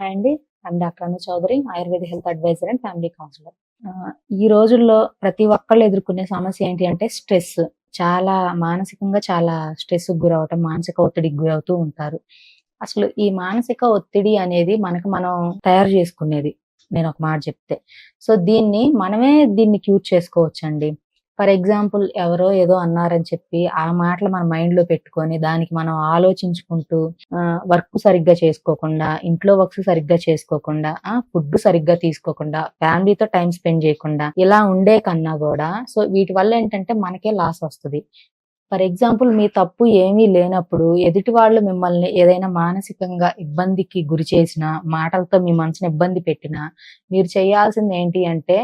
Hi అండి. I'm doctor Anu Chowdary Ayurveda health advisor and family counsellor. ఈ రోజుల్లో ప్రతి ఒక్కళ్ళు ఎదుర్కొనే సమస్య ఏంటి అంటే స్ట్రెస్. చాలా మానసికంగా చాలా స్ట్రెస్ గురవటం మానసిక ఒత్తిడికి గురవుతూ ఉంటారు. అసలు ఈ మానసిక ఒత్తిడి అనేది మనకు మనం తయారు చేసుకునేది. నేను ఒక మాట చెప్తే. సో దీన్ని మనమే దీన్ని క్యూర్ చేసుకోవచ్చండి. ఫర్ ఎగ్జాంపుల్ ఎవరో ఏదో అన్నారని చెప్పి ఆ మాటలు మన మైండ్లో పెట్టుకొని దానికి మనం ఆలోచించుకుంటూ వర్క్ సరిగ్గా చేసుకోకుండా ఇంట్లో వర్క్స్ సరిగ్గా చేసుకోకుండా ఫుడ్ సరిగ్గా తీసుకోకుండా ఫ్యామిలీతో టైం స్పెండ్ చేయకుండా ఇలా ఉండే కన్నా కూడా సో వీటి వల్ల ఏంటంటే మనకే లాస్ వస్తుంది. ఫర్ ఎగ్జాంపుల్ మీ తప్పు ఏమీ లేనప్పుడు ఎదుటి వాళ్ళు మిమ్మల్ని ఏదైనా మానసికంగా ఇబ్బందికి గురి చేసిన మాటలతో మీ మనసుని ఇబ్బంది పెట్టినా మీరు చేయాల్సింది ఏంటి అంటే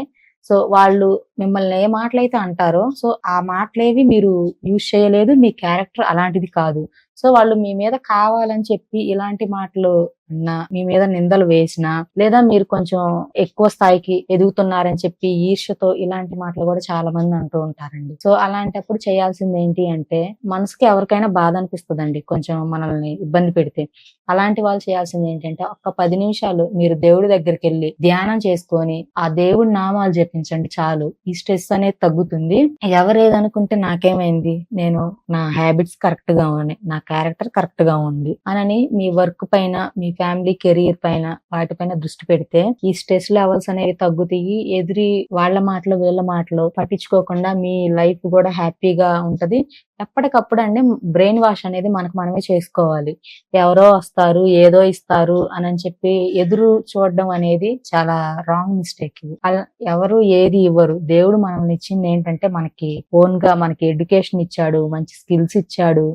సో వాళ్ళు మిమ్మల్ని ఏ మాటలైతే అంటారో సో ఆ మాటలేవి మీరు యూజ్ చేయలేదు మీ క్యారెక్టర్ అలాంటిది కాదు. సో వాళ్ళు మీ మీద కావాలని చెప్పి ఇలాంటి మాటలు అన్నా మీ మీద నిందలు వేసినా లేదా మీరు కొంచెం ఎక్కువ స్థాయికి ఎదుగుతున్నారని చెప్పి ఈర్ష్యతో ఇలాంటి మాటలు కూడా చాలా మంది అంటూ ఉంటారండి. సో అలాంటప్పుడు చేయాల్సింది ఏంటి అంటే మనసుకి ఎవరికైనా బాధ అనిపిస్తుందండి కొంచెం మనల్ని ఇబ్బంది పెడితే. అలాంటి వాళ్ళు చేయాల్సింది ఏంటంటే ఒక్క పది నిమిషాలు మీరు దేవుడి దగ్గరికి వెళ్ళి ధ్యానం చేసుకొని ఆ దేవుడి నామాలు జపించండి చాలు. ఈ స్ట్రెస్ అనేది తగ్గుతుంది. ఎవరేదనుకుంటే నాకేమైంది? నేను నా హ్యాబిట్స్ కరెక్ట్గా ఉన్నాయి. నా క్యారెక్టర్ కరెక్ట్గా ఉంది. అనని మీ వర్క్ పైన మీ ఫ్యామిలీ కెరీర్ పైన వాటిపైన దృష్టి పెడితే ఈ స్ట్రెస్ లెవెల్స్ అనేవి తగ్గుతాయి. ఎదురి వాళ్ళ మాటలు వీళ్ళ మాటలు పట్టించుకోకుండా మీ లైఫ్ కూడా హ్యాపీగా ఉంటది. ఎప్పటికప్పుడు అండి బ్రెయిన్ వాష్ అనేది మనకు మనమే చేసుకోవాలి. ఎవరో వస్తారు ఏదో ఇస్తారు అని చెప్పి ఎదురు చూడడం అనేది చాలా రాంగ్ మిస్టేక్ ఇది. ఎవరు ఏది ఇవ్వరు. దేవుడు మనల్ని ఇచ్చింది ఏంటంటే మనకి ఓన్గా మనకి ఎడ్యుకేషన్ ఇచ్చాడు మంచి స్కిల్స్ ఇచ్చాడు.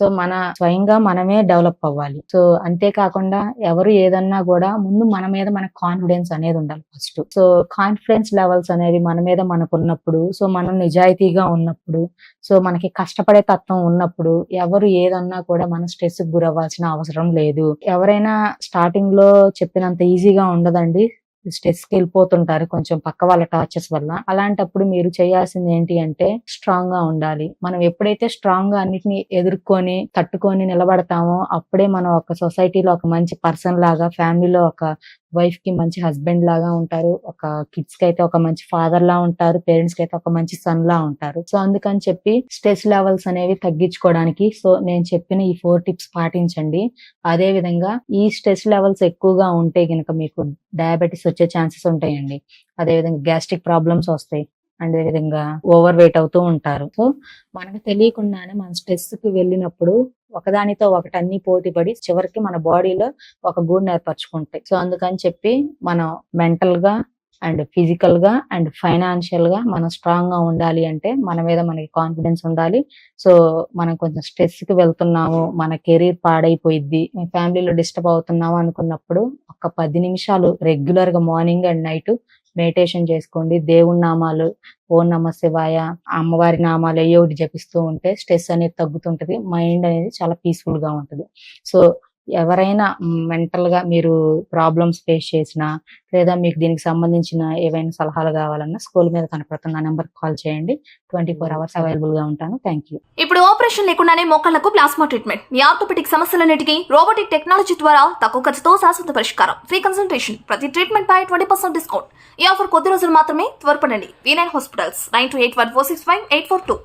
సో మన స్వయంగా మనమే డెవలప్ అవ్వాలి. సో అంతేకాకుండా ఎవరు ఏదన్నా కూడా ముందు మన మీద మన కాన్ఫిడెన్స్ అనేది ఉండాలి ఫస్ట్. సో కాన్ఫిడెన్స్ లెవెల్స్ అనేది మన మీద మనకు ఉన్నప్పుడు సో మనం నిజాయితీగా ఉన్నప్పుడు సో మనకి కష్టపడే తత్వం ఉన్నప్పుడు ఎవరు ఏదన్నా కూడా మన స్ట్రెస్ గురవ్వాల్సిన అవసరం లేదు. ఎవరైనా స్టార్టింగ్లో చెప్పినంత ఈజీగా ఉండదండి. స్ట్రెస్కి వెళ్ళిపోతుంటారు కొంచెం పక్క వాళ్ళ టార్చర్స్ వల్ల. అలాంటప్పుడు మీరు చేయాల్సింది ఏంటి అంటే స్ట్రాంగ్గా ఉండాలి. మనం ఎప్పుడైతే స్ట్రాంగ్గా అన్నిటిని ఎదుర్కొని తట్టుకొని నిలబడతామో అప్పుడే మనం ఒక సొసైటీలో ఒక మంచి పర్సన్ లాగా ఫ్యామిలీలో ఒక వైఫ్కి మంచి హస్బెండ్ లాగా ఉంటారు. ఒక కిడ్స్కి అయితే ఒక మంచి ఫాదర్ లా ఉంటారు. పేరెంట్స్కి అయితే ఒక మంచి సన్ లా ఉంటారు. సో అందుకని చెప్పి స్ట్రెస్ లెవెల్స్ అనేవి తగ్గించుకోవడానికి సో నేను చెప్పిన ఈ ఫోర్ టిప్స్ పాటించండి. అదే విధంగా ఈ స్ట్రెస్ లెవెల్స్ ఎక్కువగా ఉంటే గనక మీకు డయాబెటీస్ వచ్చే ఛాన్సెస్ ఉంటాయండి. అదే విధంగా గ్యాస్ట్రిక్ ప్రాబ్లమ్స్ వస్తాయి. అదే విధంగా ఓవర్ వెయిట్ అవుతూ ఉంటారు. సో మనకు తెలియకుండానే మన స్ట్రెస్కి వెళ్ళినప్పుడు ఒకదానితో ఒకటి అన్ని పోటీ పడి చివరికి మన బాడీలో ఒక గూడు ఏర్పరచుకుంటాయి. సో అందుకని చెప్పి మనం మెంటల్గా అండ్ ఫిజికల్గా అండ్ ఫైనాన్షియల్గా మనం స్ట్రాంగ్గా ఉండాలి అంటే మన మీద మనకి కాన్ఫిడెన్స్ ఉండాలి. సో మనం కొంచెం స్ట్రెస్కి వెళ్తున్నాము మన కెరీర్ పాడైపోయిద్ది ఫ్యామిలీలో డిస్టర్బ్ అవుతున్నాము అనుకున్నప్పుడు ఒక పది నిమిషాలు రెగ్యులర్గా మార్నింగ్ అండ్ నైట్ మెడిటేషన్ చేసుకోండి. దేవుడి నామాలు ఓం నమ శివాయ అమ్మవారి నామాలు ఏ ఒకటి జపిస్తూ ఉంటే స్ట్రెస్ అనేది తగ్గుతుంటది. మైండ్ అనేది చాలా పీస్ఫుల్గా ఉంటది. సో ఎవరైనా మెంటల్గా మీరు ప్రాబ్లమ్స్ ఫేస్ చేసినా లేదా మీకు దీనికి సంబంధించిన ఏవైనా సలహాలు కావాలన్నా స్కూల్ మీద కనపడుతున్న నెంబర్ కాల్ చేయండి. ట్వంటీ ఫోర్ అవర్స్ అవైలబుల్గా ఉంటాను. Thank you. ఇప్పుడు ఆపరేషన్ లేకుండానే మోకాళ్ళకు ప్లాస్మా ట్రీట్మెంట్. మీ ఆర్థోపెటిక్ సమస్యలన్నిటికీ రోబోటిక్ టెక్నాలజీ ద్వారా తక్కువ ఖర్చుతో శాశ్వత పరిష్కారం. Free consultation. ప్రతి ట్రీట్మెంట్ పై ట్వంటీ పర్సెంట్ డిస్కౌంట్. ఈ ఆఫర్ కొద్ది రోజులు మాత్రమే త్వరపడండి. V nine hospitals nine two eight one four six five eight four two